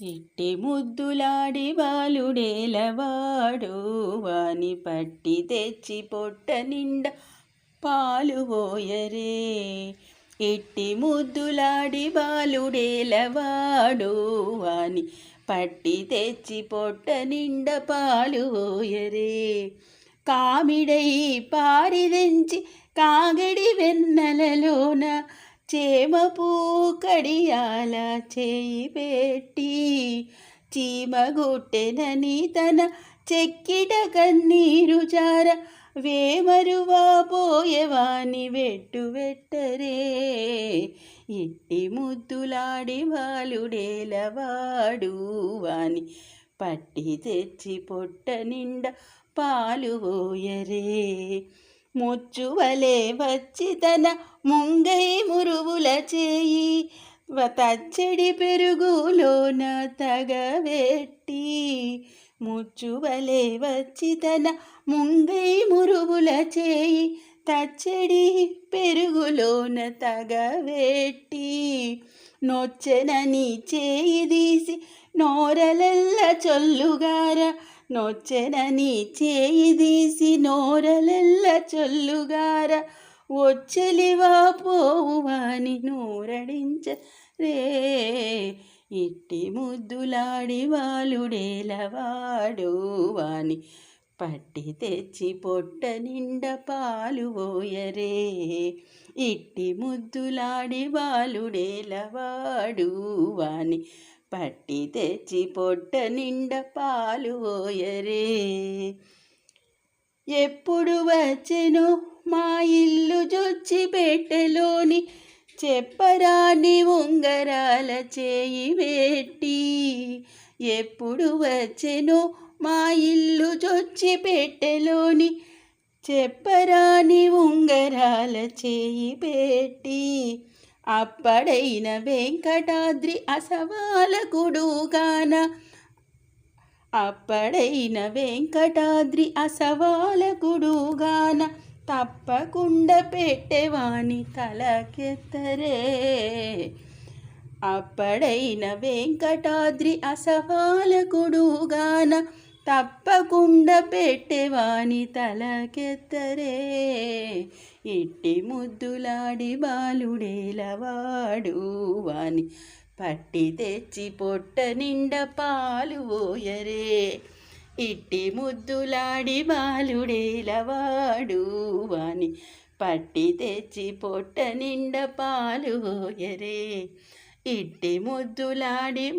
ఇట్టి ముద్దులాడి బాలుడేలవాడు వాని పట్టి తెచ్చి పొట్ట నిండా పాలు పోయరే. ఇట్టి ముద్దులాడి బాలుడేలవాడు వాని పట్టి తెచ్చి పొట్ట నిండా పాలు పోయరే. కామిడై పారిదెంచి కాగడి వెన్నెలలోన చేమపూ కడియాల చేయి పెట్టి చీమగుట్టెనని తన చెక్కిట కన్నీరు జార వేమరువా పోయేవాని వెట్టు వెట్టరే? ఇట్టి ముద్దులాడి బాలుడేలవాడు వాని పట్టి తెచ్చి పొట్ట నిండా పాలు పోయరే. ముచ్చువలే వచ్చి తన ముంగై మురు తచ్చడి పెరుగులోన తగవెట్టి ముచ్చువలే వచ్చి తన ముంగై మురుగుల చేయి తచ్చడి పెరుగులోన తగవెట్టి నొచ్చెనని చేయి తీసి నోరలెల్ల చొల్లుగార నొచ్చెనని చేయి తీసి నోరలెల్ల చొల్లుగార వచ్చలివా పోవాని నూరడించ రే. ఇట్టి ముద్దులాడి వాలుడేలవాడు వాని పట్టి తెచ్చి పొట్ట నిండా పాలు పోయరే. ఇట్టి ముద్దులాడి బాలుడేలవాడు వాని పట్టి తెచ్చి పొట్ట నిండా పాలు పోయరే. ఎప్పుడు వచ్చెను మా ఇల్లు జొచ్చి పెట్టెలోని చెప్పరాని ఉంగరాల చేయి పెట్టి ఎప్పుడు వచ్చెను మా ఇల్లు జొచ్చి పెట్టెలోని చెప్పరాని ఉంగరాల చేయి పెట్టి అప్పడైన వెంకటాద్రి అసవాలకుడుగాన అప్పడైన వెంకటాద్రి అసవాలకుడుగాన తప్పకుండా పెట్టేవాణి తలకెత్తరే. అప్పడైన వెంకటాద్రి అసవాలకుడుగాన తప్పకుండా పెట్టేవాణి తలకెత్తరే. ఇట్టి ముద్దులాడి బాలుడేలవాడు వాని పట్టి తెచ్చి పొట్ట నిండా పాలు ఓయరే. ఇట్టి ముద్దులాడి బాలుడేలవాడు అని పట్టి తెచ్చి పొట్ట నిండా పాలు ఓయరే. ఇట్టి ముద్దులాడి